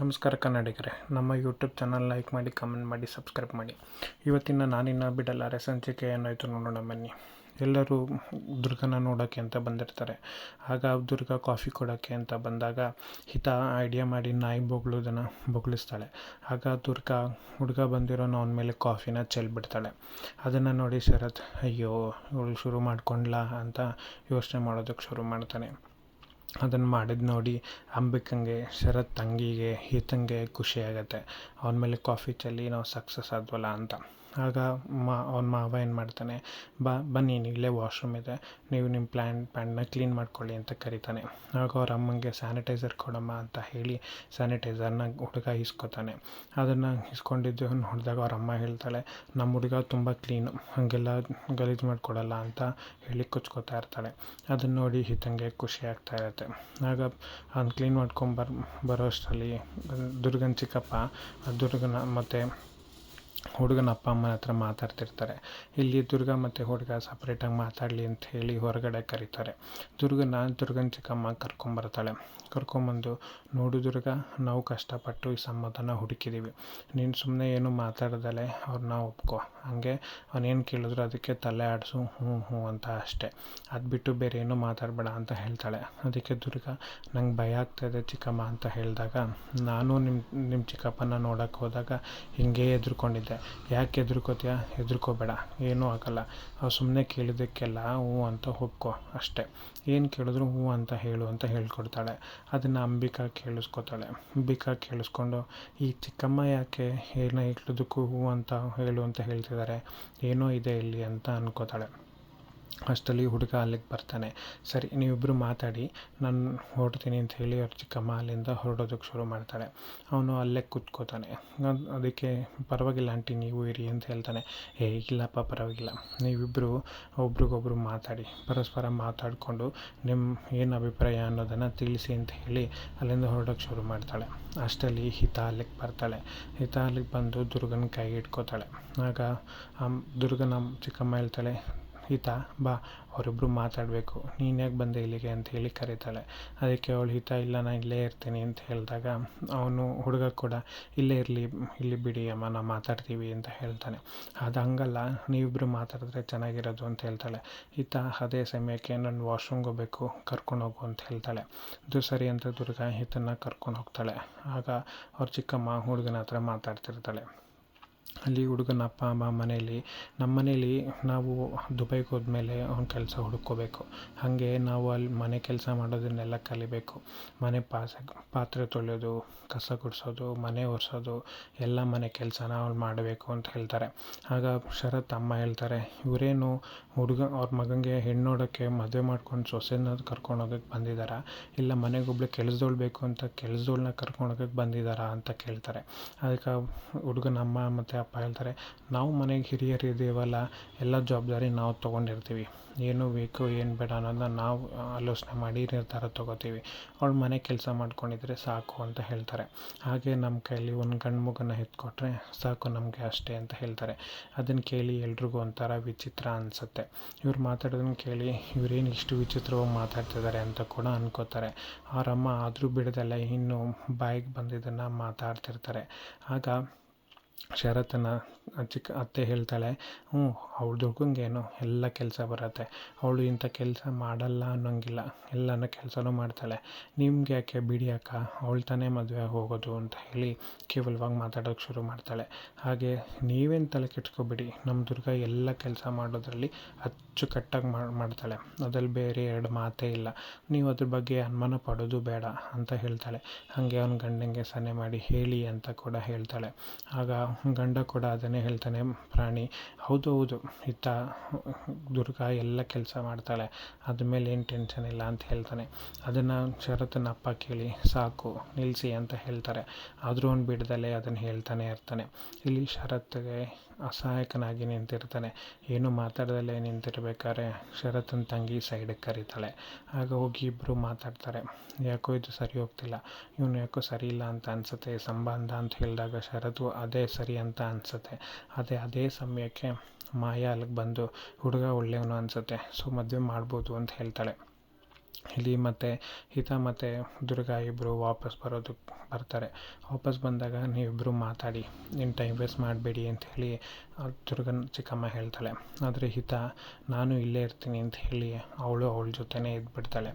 ನಮಸ್ಕಾರ ಕನ್ನಡಿಗರೇ, ನಮ್ಮ ಯೂಟ್ಯೂಬ್ ಚಾನಲ್ ಲೈಕ್ ಮಾಡಿ ಕಮೆಂಟ್ ಮಾಡಿ ಸಬ್ಸ್ಕ್ರೈಬ್ ಮಾಡಿ. ಇವತ್ತಿನ ನಾನಿನ್ನ ಬಿಡಲಾರೆ ಸಂಚಿಕೆ ಏನಾಯಿತು ನೋಡೋಣ ಬನ್ನಿ. ಎಲ್ಲರೂ ದುರ್ಗನ ನೋಡೋಕ್ಕೆ ಅಂತ ಬಂದಿರ್ತಾರೆ. ಆಗ ದುರ್ಗ ಕಾಫಿ ಕೊಡೋಕ್ಕೆ ಅಂತ ಬಂದಾಗ ಹಿತ ಐಡಿಯಾ ಮಾಡಿ ನಾಯಿ ಬೊಗಳೋದನ್ನು ಬೊಗಳಿಸ್ತಾಳೆ. ಆಗ ದುರ್ಗ ಹುಡುಗ ಬಂದಿರೋನು ಅವನ ಮೇಲೆ ಕಾಫಿನ ಚೆಲ್ಬಿಡ್ತಾಳೆ ಅದನ್ನು ನೋಡಿ ಶರತ್, ಅಯ್ಯೋ, ಇವಳು ಶುರು ಮಾಡ್ಕೊಂಡ್ಲಾ? ಅಂತ ಯೋಚನೆ ಮಾಡೋದಕ್ಕೆ ಶುರು ಮಾಡ್ತಾನೆ. ಅದನ್ನು ಮಾಡಿದ ನೋಡಿ ಅಂಬಿಕಂಗೆ, ಶರತ್ ತಂಗಿಗೆ ಈತಂಗೆ ಖುಷಿ ಆಗುತ್ತೆ ಅವನ ಮೇಲೆ ಕಾಫಿ ಚೆಲ್ಲಿ ನಾವು ಸಕ್ಸಸ್ ಆದ್ವಲ್ಲ ಅಂತ. ಆಗ ಮಾ, ಅವ್ನ ಮಾವ ಏನು ಮಾಡ್ತಾನೆ, ಬಾ ಬನ್ನಿ ಇಲ್ಲೇ ವಾಶ್ರೂಮ್ ಇದೆ, ನೀವು ನಿಮ್ಮ ಪ್ಲ್ಯಾನ್ ಪ್ಯಾಂಟ್ನ ಕ್ಲೀನ್ ಮಾಡ್ಕೊಳ್ಳಿ ಅಂತ ಕರಿತಾನೆ. ಆಗ ಅವ್ರ ಅಮ್ಮಂಗೆ, ಸ್ಯಾನಿಟೈಸರ್ ಕೊಡಮ್ಮ ಅಂತ ಹೇಳಿ ಸ್ಯಾನಿಟೈಸರ್ನ ಹುಡುಗ ಇಸ್ಕೊತಾನೆ ಅದನ್ನು ಇಸ್ಕೊಂಡಿದ್ದು ನೋಡಿದಾಗ ಅವ್ರ ಅಮ್ಮ ಹೇಳ್ತಾಳೆ ನಮ್ಮ ಹುಡುಗ ತುಂಬ ಕ್ಲೀನು, ಹಾಗೆಲ್ಲ ಗಲೀಜು ಮಾಡಿಕೊಡಲ್ಲ ಅಂತ ಹೇಳಿ ಕುಚ್ಕೋತಾ ಇರ್ತಾಳೆ. ಅದನ್ನು ನೋಡಿ ಹಿತಂಗೆ ಖುಷಿ ಆಗ್ತಾ ಇರುತ್ತೆ. ಆಗ ಅವ್ನು ಕ್ಲೀನ್ ಮಾಡ್ಕೊಂಬರ್ ಬರೋ ಅಷ್ಟರಲ್ಲಿ ದುರ್ಗನ ಚಿಕ್ಕಪ್ಪ ದುರ್ಗನ ಮತ್ತು ಹುಡುಗನ ಅಪ್ಪ, ಅಮ್ಮನ ಹತ್ರ ಮಾತಾಡ್ತಿರ್ತಾರೆ. ಇಲ್ಲಿ ದುರ್ಗ ಮತ್ತು ಹುಡುಗ ಸಪ್ರೇಟಾಗಿ ಮಾತಾಡಲಿ ಅಂತ ಹೇಳಿ ಹೊರಗಡೆ ಕರೀತಾರೆ. ದುರ್ಗನ ದುರ್ಗನ ಚಿಕ್ಕಮ್ಮ ಕರ್ಕೊಂಬರ್ತಾಳೆ ಕರ್ಕೊಂಬಂದು ನೋಡು ದುರ್ಗ, ನಾವು ಕಷ್ಟಪಟ್ಟು ಈ ಸಮ್ಮತನ ಹುಡುಕಿದ್ದೀವಿ ನೀನು ಸುಮ್ಮನೆ ಏನು ಮಾತಾಡ್ದಲೆ ಅವ್ರನ್ನ ಒಪ್ಕೊ. ಹಾಗೆ ಅವನೇನು ಕೇಳಿದ್ರು ಅದಕ್ಕೆ ತಲೆ ಆಡಿಸು ಹ್ಞೂ ಹ್ಞೂ ಅಂತ ಅಷ್ಟೇ. ಅದು ಬಿಟ್ಟು ಬೇರೆ ಏನೂ ಮಾತಾಡಬೇಡ ಅಂತ ಹೇಳ್ತಾಳೆ. ಅದಕ್ಕೆ ದುರ್ಗ, ನಂಗೆ ಭಯ ಆಗ್ತಾಯಿದೆ ಚಿಕ್ಕಮ್ಮ ಅಂತ ಹೇಳಿದಾಗ, ನಾನು ನಿಮ್ಮ ನಿಮ್ಮ ಚಿಕ್ಕಪ್ಪನ ನೋಡೋಕ್ಕೆ ಹೋದಾಗ ಹಿಂಗೆ ಎದ್ರುಕೊಂಡಿದ್ದೆ. ಯಾಕೆ ಹೆದ್ರುಕೋತೀಯ? ಹೆದ್ರಕೋಬೇಡ, ಏನೂ ಆಗಲ್ಲ. ಅವ್ರು ಸುಮ್ಮನೆ ಕೇಳಿದ್ದಕ್ಕೆಲ್ಲ ಹ್ಞೂ ಅಂತ ಒಪ್ಕೋ ಅಷ್ಟೇ. ಏನು ಕೇಳಿದ್ರು ಹ್ಞೂ ಅಂತ ಹೇಳು ಅಂತ ಹೇಳ್ಕೊಡ್ತಾಳೆ. ಅದನ್ನು ಅಂಬಿಕಾ ಕೇಳಿಸ್ಕೊತಾಳೆ. ಅಂಬಿಕಾ ಕೇಳಿಸ್ಕೊಂಡು, ಈ ಚಿಕ್ಕಮ್ಮ ಯಾಕೆ ಏನೋ ಹೇಳೋದಕ್ಕೂ ಹ್ಞೂ ಅಂತ ಹೇಳು ಅಂತ ಹೇಳ್ತಿದ್ದಾರೆ ಏನೋ ಇದೆ ಇಲ್ಲಿ ಅಂತ ಅನ್ಕೋತಾಳೆ. ಅಷ್ಟರಲ್ಲಿ ಹುಡುಗ ಅಲ್ಲಿಗೆ ಬರ್ತಾನೆ. ಸರಿ ನೀವಿಬ್ಬರು ಮಾತಾಡಿ, ನಾನು ಹೊರಡ್ತೀನಿ ಅಂತ ಹೇಳಿ ಅವ್ರ ಚಿಕ್ಕಮ್ಮ ಅಲ್ಲಿಂದ ಹೊರಡೋದಕ್ಕೆ ಶುರು ಮಾಡ್ತಾಳೆ. ಅವನು ಅಲ್ಲೇ ಕೂತ್ಕೋತಾನೆ. ಅದಕ್ಕೆ, ಪರವಾಗಿಲ್ಲ ಆಂಟಿ, ನೀವು ಇರಿ ಅಂತ ಹೇಳ್ತಾನೆ. ಏ, ಇಲ್ಲಪ್ಪ, ಪರವಾಗಿಲ್ಲ. ನೀವಿಬ್ಬರು ಒಬ್ರಿಗೊಬ್ರು ಮಾತಾಡಿ, ಪರಸ್ಪರ ಮಾತಾಡಿಕೊಂಡು ನಿಮ್ಮ ಏನು ಅಭಿಪ್ರಾಯ ಅನ್ನೋದನ್ನು ತಿಳಿಸಿ ಅಂತ ಹೇಳಿ ಅಲ್ಲಿಂದ ಹೊರಡೋಕ್ಕೆ ಶುರು ಮಾಡ್ತಾಳೆ. ಅಷ್ಟರಲ್ಲಿ ಹಿತ ಅಲ್ಲಿಗೆ ಬರ್ತಾಳೆ. ಹಿತ ಅಲ್ಲಿಗೆ ಬಂದು ದುರ್ಗನ ಕೈ ಇಟ್ಕೋತಾಳೆ ಆಗ ದುರ್ಗನ ಚಿಕ್ಕಮ್ಮ ಹೇಳ್ತಾಳೆ ಹಿತ, ಬಾ ಅವರಿಬ್ಬರು ಮಾತಾಡಬೇಕು. ನೀನು ಯಾಕೆ ಬಂದೆ ಇಲ್ಲಿಗೆ ಅಂತ ಹೇಳಿ ಕರೀತಾಳೆ. ಅದಕ್ಕೆ ಅವಳು, ಹಿತ ಇಲ್ಲ ನಾನು ಇಲ್ಲೇ ಇರ್ತೀನಿ ಅಂತ ಹೇಳಿದಾಗ, ಅವನು ಹುಡುಗ ಕೂಡ ಇಲ್ಲೇ ಇರಲಿ, ಇಲ್ಲಿ ಬಿಡಿ ಅಮ್ಮ ನಾವು ಮಾತಾಡ್ತೀವಿ ಅಂತ ಹೇಳ್ತಾನೆ. ಅದು ಹಂಗಲ್ಲ ನೀವಿಬ್ಬರು ಮಾತಾಡಿದ್ರೆ ಚೆನ್ನಾಗಿರೋದು ಅಂತ ಹೇಳ್ತಾಳೆ. ಹಿತ, ಅದೇ ಸಮಯಕ್ಕೆ ನಾನು ವಾಶ್ರೂಮ್ಗೆ ಹೋಗಬೇಕು ಕರ್ಕೊಂಡು ಹೋಗು ಅಂತ ಹೇಳ್ತಾಳೆ. ಇದು ಸರಿ ಅಂತ ದುರ್ಗಾ ಹಿತನ ಕರ್ಕೊಂಡು ಹೋಗ್ತಾಳೆ. ಆಗ ಅವ್ರ ಚಿಕ್ಕಮ್ಮ ಹುಡುಗನ ಹತ್ರ ಮಾತಾಡ್ತಿರ್ತಾಳೆ. ಅಲ್ಲಿ ಹುಡುಗನ ಅಪ್ಪ, ಅಮ್ಮ ಮನೆಯಲ್ಲಿ, ನಮ್ಮ ಮನೇಲಿ ನಾವು ದುಬೈಗೆ ಹೋದ್ಮೇಲೆ ಅವ್ನ ಕೆಲಸ ಹುಡ್ಕೋಬೇಕು ಹಾಗೆ ನಾವು ಅಲ್ಲಿ ಮನೆ ಕೆಲಸ ಮಾಡೋದನ್ನೆಲ್ಲ ಕಲಿಬೇಕು. ಮನೆ ಪಾಸ, ಪಾತ್ರೆ ತೊಳೆಯೋದು, ಕಸ ಗುಡಿಸೋದು, ಮನೆ ಒರೆಸೋದು, ಎಲ್ಲ ಮನೆ ಕೆಲಸನ ಅವ್ಳು ಮಾಡಬೇಕು ಅಂತ ಹೇಳ್ತಾರೆ. ಆಗ ಶರತ್ ಅಮ್ಮ ಹೇಳ್ತಾರೆ, ಇವರೇನು ಹುಡುಗ, ಅವ್ರ ಮಗನಿಗೆ ಹೆಣ್ಣು ನೋಡೋಕ್ಕೆ ಮದುವೆ ಮಾಡ್ಕೊಂಡು ಸೊಸೆನ ಕರ್ಕೊಂಡು ಹೋಗಕ್ಕೆ ಬಂದಿದ್ದಾರಾ ಇಲ್ಲ ಮನೆಗೆ ಕೆಲಸದೊಳ್ಬೇಕು ಅಂತ ಕೆಲ್ಸದವ್ಳನ್ನ ಕರ್ಕೊಂಡು ಹೋಗಕ್ಕೆ ಬಂದಿದ್ದಾರಾ ಅಂತ ಕೇಳ್ತಾರೆ. ಅದಕ್ಕೆ ಹುಡುಗನ ಅಮ್ಮ ಮತ್ತು ಅಪ್ಪ ಹೇಳ್ತಾರೆ ನಾವು ಮನೆಗೆ ಹಿರಿಯರು ಇದ್ದೀವಲ್ಲ ಎಲ್ಲ ಜವಾಬ್ದಾರಿ ನಾವು ತೊಗೊಂಡಿರ್ತೀವಿ. ಏನು ಬೇಕು, ಏನು ಬೇಡ ಅನ್ನೋದನ್ನ ನಾವು ಆಲೋಚನೆ ಮಾಡಿ ನಿರ್ಧಾರ ತೊಗೋತೀವಿ. ಅವಳು ಮನೆ ಕೆಲಸ ಮಾಡ್ಕೊಂಡಿದ್ರೆ ಸಾಕು ಅಂತ ಹೇಳ್ತಾರೆ. ಹಾಗೆ ನಮ್ಮ ಕೈಯಲ್ಲಿ ಒಂದು ಗಂಡು ಮಗನ ಎತ್ಕೊಟ್ರೆ ಸಾಕು ನಮಗೆ ಅಷ್ಟೇ ಅಂತ ಹೇಳ್ತಾರೆ. ಅದನ್ನು ಕೇಳಿ ಎಲ್ರಿಗೂ ಒಂಥರ ವಿಚಿತ್ರ ಅನಿಸುತ್ತೆ. ಇವ್ರು ಮಾತಾಡೋದನ್ನ ಕೇಳಿ ಇವರೇನು ಇಷ್ಟು ವಿಚಿತ್ರವಾಗಿ ಮಾತಾಡ್ತಿದ್ದಾರೆ ಅಂತ ಕೂಡ ಅನ್ಕೋತಾರೆ. ಅವರಮ್ಮ ಆದರೂ ಬಿಡದಲ್ಲ, ಇನ್ನು ಬಾಯಿಗೆ ಬಂದಿದ್ದನ್ನು ಮಾತಾಡ್ತಿರ್ತಾರೆ. ಆಗ ಶರತನ ಚಿಕ್ಕ ಅತ್ತೆ ಹೇಳ್ತಾಳೆ, ಹ್ಞೂ, ಅವಳ ದುರ್ಗಂಗೇನು ಎಲ್ಲ ಕೆಲಸ ಬರುತ್ತೆ. ಅವಳು ಇಂಥ ಕೆಲಸ ಮಾಡಲ್ಲ ಅನ್ನೋಂಗಿಲ್ಲ. ಎಲ್ಲನೂ ಕೆಲಸನೂ ಮಾಡ್ತಾಳೆ. ನಿಮ್ಗೆ ಯಾಕೆ ಬಿಡಿ ಅಕ್ಕ ಅವಳು ತಾನೇ ಮದುವೆ ಹೋಗೋದು ಅಂತ ಹೇಳಿ ಕೇವಲವಾಗಿ ಮಾತಾಡೋಕ್ಕೆ ಶುರು ಮಾಡ್ತಾಳೆ. ಹಾಗೆ ನೀವೇನು ತಲೆ ನಮ್ಮ ದುರ್ಗ ಎಲ್ಲ ಕೆಲಸ ಮಾಡೋದ್ರಲ್ಲಿ ಅಚ್ಚುಕಟ್ಟಾಗಿ ಮಾಡ್ತಾಳೆ. ಅದ್ರಲ್ಲಿ ಬೇರೆ ಎರಡು ಮಾತೇ ಇಲ್ಲ. ನೀವು ಅದ್ರ ಬಗ್ಗೆ ಅನುಮಾನ ಪಡೋದು ಬೇಡ ಅಂತ ಹೇಳ್ತಾಳೆ. ಹಾಗೆ ಅವ್ನ ಗಂಡಂಗೆ ಸನ್ನೆ ಮಾಡಿ ಹೇಳಿ ಅಂತ ಕೂಡ ಹೇಳ್ತಾಳೆ. ಆಗ ಗಂಡ ಕೂಡ ಅದನ್ನೇ ಹೇಳ್ತಾನೆ, ಪ್ರಾಣಿ. ಹೌದು ಹೌದು. ಇತ್ತ ದುರ್ಗಾ ಎಲ್ಲ ಕೆಲಸ ಮಾಡ್ತಾಳೆ. ಅದ್ರ ಮೇಲೆ ಏನು ಟೆನ್ಷನ್ ಇಲ್ಲ ಅಂತ ಹೇಳ್ತಾನೆ. ಅದನ್ನು ಶರತ್ನ ಅಪ್ಪ ಕೇಳಿ, ಸಾಕು ನಿಲ್ಲಿಸಿ ಅಂತ ಹೇಳ್ತಾರೆ. ಆದರೂ ಅವ್ನು ಬಿಡದಲ್ಲೇ ಅದನ್ನು ಹೇಳ್ತಾನೆ ಇರ್ತಾನೆ. ಇಲ್ಲಿ ಶರತ್ಗೆ ಅಸಹಾಯಕನಾಗಿ ನಿಂತಿರ್ತಾನೆ. ಏನು ಮಾತಾಡದಲ್ಲೇ ನಿಂತಿರ್ಬೇಕಾದ್ರೆ ಶರತ್ನ ತಂಗಿ ಸೈಡಿಗೆ ಕರೀತಾಳೆ. ಆಗ ಹೋಗಿ ಇಬ್ಬರು ಮಾತಾಡ್ತಾರೆ. ಯಾಕೋ ಇದು ಸರಿ ಹೋಗ್ತಿಲ್ಲ. ಇವನು ಯಾಕೋ ಸರಿ ಇಲ್ಲ ಅಂತ ಅನಿಸುತ್ತೆ. ಸಂಬಂಧ ಅಂತ ಹೇಳಿದಾಗ ಶರತ್ ಅದೇ ಸರಿ ಅಂತ ಅನಿಸುತ್ತೆ. ಅದೇ ಅದೇ ಸಮಯಕ್ಕೆ ಮಾಯಾ ಅಲ್ಲಿಗೆ ಬಂದು ಹುಡುಗ ಒಳ್ಳೆಯವನು ಅನಿಸುತ್ತೆ. ಸೊ, ಮದುವೆ ಮಾಡ್ಬೋದು ಅಂತ ಹೇಳ್ತಾಳೆ. ಇಲ್ಲಿ ಮತ್ತು ಹಿತ ಮತ್ತು ದುರ್ಗಾ ಇಬ್ಬರು ವಾಪಸ್ ಬರೋದಕ್ಕೆ ಬರ್ತಾರೆ. ವಾಪಸ್ ಬಂದಾಗ ನೀವಿಬ್ಬರು ಮಾತಾಡಿ ನಿಮ್ಮ ಟೈಮ್ ವೇಸ್ಟ್ ಮಾಡಬೇಡಿ ಅಂತ ಹೇಳಿ ದುರ್ಗನ ಚಿಕ್ಕಮ್ಮ ಹೇಳ್ತಾಳೆ, ಆದರೆ ಹಿತ, ನಾನು ಇಲ್ಲೇ ಇರ್ತೀನಿ ಅಂತ ಹೇಳಿ ಅವಳು ಅವಳ ಜೊತೆನೇ ಇದ್ಬಿಡ್ತಾಳೆ.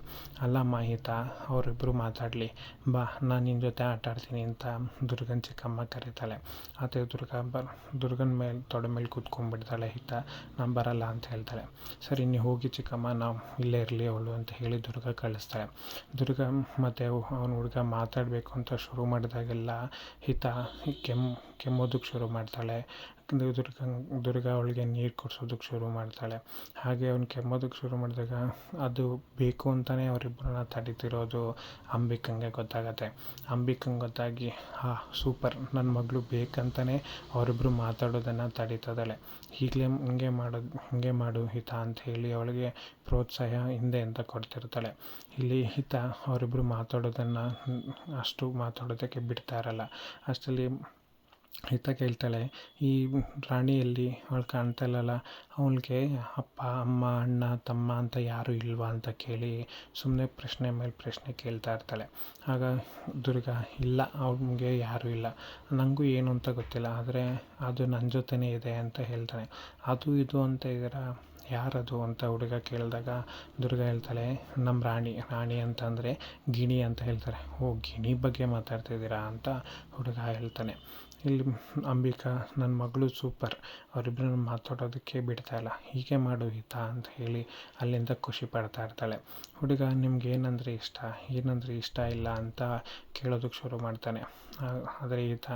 ಅಲ್ಲಮ್ಮ ಹಿತ ಅವರಿಬ್ಬರು ಮಾತಾಡಲಿ, ಬಾ, ನಾನು ನಿನ್ನ ಜೊತೆ ಆಟ ಆಡ್ತೀನಿ ಅಂತ ದುರ್ಗನ್ ಚಿಕ್ಕಮ್ಮ ಕರೀತಾಳೆ. ಆತ ದುರ್ಗಾ ಬ ದುರ್ಗನ ಮೇಲೆ, ತೊಡೆ ಮೇಲೆ ಕೂತ್ಕೊಂಡ್ಬಿಡ್ತಾಳೆ, ಹಿತ, ನಾನು ಬರಲ್ಲ ಅಂತ ಹೇಳ್ತಾಳೆ. ಸರಿ ನೀವು ಹೋಗಿ ಚಿಕ್ಕಮ್ಮ, ನಾವು ಇಲ್ಲೇ ಇರಲಿ ಅವಳು, ಅಂತ ಹೇಳಿ ದುರ್ಗ ಕಳಿಸ್ತಾಳೆ. ದುರ್ಗ ಮತ್ತು ಅವನ ಹುಡುಗ ಮಾತಾಡಬೇಕು ಅಂತ ಶುರು ಮಾಡಿದಾಗೆಲ್ಲ, ಹಿತ, ಕೆಮ್ಮು ಕೆಮ್ಮೋದಕ್ಕೆ ಶುರು ಮಾಡ್ತಾಳೆ. ದುರ್ಗ ದುರ್ಗ ಅವಳಿಗೆ ನೀರು ಕೊಡ್ಸೋದಕ್ಕೆ ಶುರು ಮಾಡ್ತಾಳೆ. ಹಾಗೆ ಅವ್ನು ಕೆಮ್ಮೋದಕ್ಕೆ ಶುರು ಮಾಡಿದಾಗ ಅದು ಬೇಕು ಅಂತಲೇ ಅವರಿಬ್ಬರನ್ನ ತಡೀತಿರೋದು ಅಂಬಿಕಂಗೆ ಗೊತ್ತಾಗತ್ತೆ. ಅಂಬಿಕಂಗೆ ಗೊತ್ತಾಗಿ, ಹಾಂ, ಸೂಪರ್. ನನ್ನ ಮಗಳು ಬೇಕಂತಲೇ ಅವರಿಬ್ಬರು ಮಾತಾಡೋದನ್ನು ತಡೀತದಾಳೆ. ಈಗಲೇ ಹಿಂಗೆ ಮಾಡೋದು ಹೀಗೆ ಮಾಡು ಹಿತ ಅಂತ ಹೇಳಿ ಅವಳಿಗೆ ಪ್ರೋತ್ಸಾಹ ಹಿಂದೆ ಅಂತ ಕೊಡ್ತಿರ್ತಾಳೆ. ಇಲ್ಲಿ ಹಿತ ಅವರಿಬ್ಬರು ಮಾತಾಡೋದನ್ನು ಅಷ್ಟು ಮಾತಾಡೋದಕ್ಕೆ ಬಿಡ್ತಾ ಇರಲ್ಲ. ಅಷ್ಟರಲ್ಲಿ ಹಿತ ಕೇಳ್ತಾಳೆ, ಈ ರಾಣಿಯಲ್ಲಿ ಅವಳು ಕಾಣ್ತಾ ಇಲ್ಲಲ್ಲ ಅವಳಿಗೆ ಅಪ್ಪ, ಅಮ್ಮ, ಅಣ್ಣ, ತಮ್ಮ ಅಂತ ಯಾರೂ ಇಲ್ವಾ ಅಂತ ಕೇಳಿ ಸುಮ್ಮನೆ ಪ್ರಶ್ನೆ ಮೇಲೆ ಪ್ರಶ್ನೆ ಕೇಳ್ತಾ ಇರ್ತಾಳೆ. ಆಗ ದುರ್ಗ, ಇಲ್ಲ, ಅವ್ನಿಗೆ ಯಾರೂ ಇಲ್ಲ. ನನಗೂ ಏನು ಅಂತ ಗೊತ್ತಿಲ್ಲ, ಆದರೆ ಅದು ನನ್ನ ಜೊತೆನೇ ಇದೆ ಅಂತ ಹೇಳ್ತಾನೆ. ಅದು, ಇದು ಅಂತ ಇದ್ದೀರಾ? ಯಾರದು ಅಂತ ಹುಡುಗ ಕೇಳಿದಾಗ ದುರ್ಗ ಹೇಳ್ತಾಳೆ ನಮ್ಮ ರಾಣಿ ರಾಣಿ ಅಂತಂದರೆ ಗಿಣಿ ಅಂತ ಹೇಳ್ತಾರೆ. ಓ, ಗಿಣಿ ಬಗ್ಗೆ ಮಾತಾಡ್ತಿದ್ದೀರಾ ಅಂತ ಹುಡುಗ ಹೇಳ್ತಾನೆ. ಇಲ್ಲಿ ಅಂಬಿಕಾ ನನ್ನ ಮಗಳು ಸೂಪರ್ ಅವರಿಬ್ಬರನ್ನು ಮಾತಾಡೋದಕ್ಕೆ ಬಿಡ್ತಾ ಇಲ್ಲ, ಹೀಗೆ ಮಾಡು ಹಿತ ಅಂತ ಹೇಳಿ ಅಲ್ಲಿಂದ ಖುಷಿ ಪಡ್ತಾ ಇರ್ತಾಳೆ. ಹುಡುಗ, ನಿಮ್ಗೆ ಏನಂದರೆ ಇಷ್ಟ ಏನಂದರೆ ಇಷ್ಟ ಇಲ್ಲ ಅಂತ ಕೇಳೋದಕ್ಕೆ ಶುರು ಮಾಡ್ತಾನೆ. ಆದರೆ ಈತ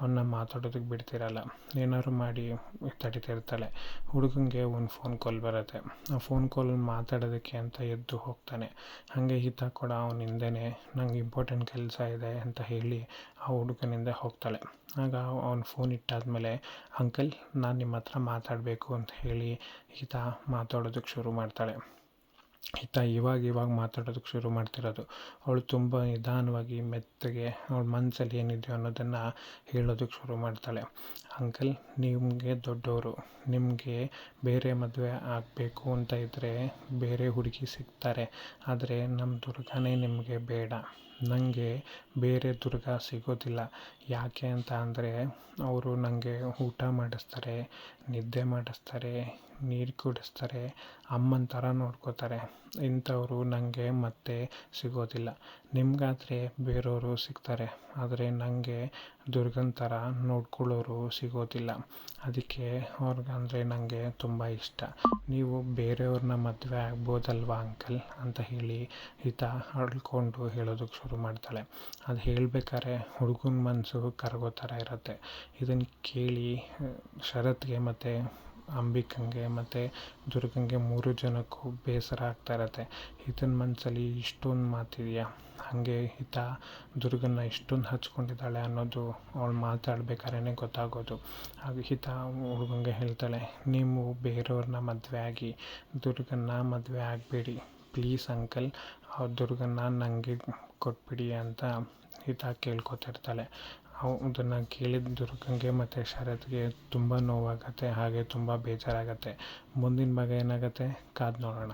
ಅವನ್ನ ಮಾತಾಡೋದಕ್ಕೆ ಬಿಡ್ತಿರಲ್ಲ. ಏನಾದ್ರು ಮಾಡಿ ತಡಿತಿರ್ತಾಳೆ ಹುಡುಗನಿಗೆ ಒಂದು ಫೋನ್ ಕಾಲ್ ಬರುತ್ತೆ. ಆ ಫೋನ್ ಕಾಲ್ ಮಾತಾಡೋದಕ್ಕೆ ಅಂತ ಎದ್ದು ಹೋಗ್ತಾನೆ. ಹಾಗೆ ಈತ ಕೂಡ ಅವನ ಹಿಂದೆನೆ ನಂಗೆ ಇಂಪಾರ್ಟೆಂಟ್ ಕೆಲಸ ಇದೆ ಅಂತ ಹೇಳಿ ಆ ಹುಡುಗನಿಂದ ಹೋಗ್ತಾಳೆ. ಆಗ ಅವ್ನು ಫೋನ್ ಇಟ್ಟಾದಮೇಲೆ, ಅಂಕಲ್, ನಾನು ನಿಮ್ಮ ಹತ್ರ ಮಾತಾಡಬೇಕು ಅಂತ ಹೇಳಿ ಈತ ಮಾತಾಡೋದಕ್ಕೆ ಶುರು ಮಾಡ್ತಾಳೆ. ಈತ ಇವಾಗ ಇವಾಗ ಮಾತಾಡೋದಕ್ಕೆ ಶುರು ಮಾಡ್ತಿರೋದು. ಅವಳು ತುಂಬ ನಿಧಾನವಾಗಿ ಮೆತ್ತಗೆ ಅವಳ ಮನಸ್ಸಲ್ಲಿ ಏನಿದೆಯೋ ಅನ್ನೋದನ್ನು ಹೇಳೋದಕ್ಕೆ ಶುರು ಮಾಡ್ತಾಳೆ. ಅಂಕಲ್, ನಿಮಗೆ ದೊಡ್ಡವರು. ನಿಮಗೆ ಬೇರೆ ಮದುವೆ ಆಗಬೇಕು ಅಂತ ಇದ್ದರೆ ಬೇರೆ ಹುಡುಗಿ ಸಿಗ್ತಾರೆ. ಆದರೆ ನಮ್ಮ ದುರ್ಗನೇ ನಿಮಗೆ ಬೇಡ. ನನಗೆ ಬೇರೆ ದುರ್ಗ ಸಿಗೋದಿಲ್ಲ. ಯಾಕೆ ಅಂತ ಅಂದರೆ ಅವರು ನನಗೆ ಊಟ ಮಾಡಿಸ್ತಾರೆ, ನಿದ್ದೆ ಮಾಡಿಸ್ತಾರೆ, ನೀರು ಕುಡಿಸ್ತಾರೆ, ಅಮ್ಮನ ಥರ ನೋಡ್ಕೋತಾರೆ. ಇಂಥವರು ನನಗೆ ಮತ್ತೆ ಸಿಗೋದಿಲ್ಲ. ನಿಮಗಾದ್ರೆ ಬೇರೆಯವರು ಸಿಗ್ತಾರೆ, ಆದರೆ ನನಗೆ ದುರ್ಗನ ಥರ ನೋಡ್ಕೊಳ್ಳೋರು ಸಿಗೋದಿಲ್ಲ. ಅದಕ್ಕೆ ಅವ್ರಿಗಂದರೆ ನನಗೆ ತುಂಬ ಇಷ್ಟ. ನೀವು ಬೇರೆಯವ್ರನ್ನ ಮದುವೆ ಆಗ್ಬೋದಲ್ವಾ ಅಂಕಲ್? ಅಂತ ಹೇಳಿ ಹಿತ ಅಳ್ಕೊಂಡು ಹೇಳೋದಕ್ಕೆ ಶುರು ಮಾಡ್ತಾಳೆ. ಅದು ಹೇಳ್ಬೇಕಾದ್ರೆ ಹುಡುಗನ ಮನಸ್ಸು ಕರಗೋ ಥರ ಇರುತ್ತೆ. ಇದನ್ನು ಕೇಳಿ ಶರತ್ಗೆ ಮತ್ತು ಅಂಬಿಕಂಗೆ ಮತ್ತು ದುರ್ಗಂಗೆ ಮೂರು ಜನಕ್ಕೂ ಬೇಸರ ಆಗ್ತಾ ಇರುತ್ತೆ. ಈತನ ಮನಸ್ಸಲ್ಲಿ ಇಷ್ಟೊಂದು ಮಾತಿದೆಯಾ? ಹಾಗೆ ಈತ ದುರ್ಗನ್ನ ಇಷ್ಟೊಂದು ಹಚ್ಕೊಂಡಿದ್ದಾಳೆ ಅನ್ನೋದು ಅವಳು ಮಾತಾಡ್ಬೇಕಾದ್ರೆ ಗೊತ್ತಾಗೋದು. ಹಾಗೆ ಈತ ಹುಡುಗಂಗೆ ಹೇಳ್ತಾಳೆ, ನೀವು ಬೇರೆಯವ್ರನ್ನ ಮದುವೆ ಆಗಿ, ದುರ್ಗನ್ನ ಮದುವೆ ಆಗಬೇಡಿ. ಪ್ಲೀಸ್ ಅಂಕಲ್, ಆ ದುರ್ಗನ್ನ ನನಗೆ ಕೊಟ್ಬಿಡಿ ಅಂತ ಈತ ಕೇಳ್ಕೊತಿರ್ತಾಳೆ. ಅದನ್ನು ಕೇಳಿದ ದುರ್ಗಂಗೆ ಮತ್ತು ಶರತ್ಗೆ ತುಂಬ ನೋವಾಗುತ್ತೆ, ಹಾಗೆ ತುಂಬ ಬೇಜಾರಾಗುತ್ತೆ. ಮುಂದಿನ ಭಾಗ ಏನಾಗುತ್ತೆ? ಕಾದು ನೋಡೋಣ.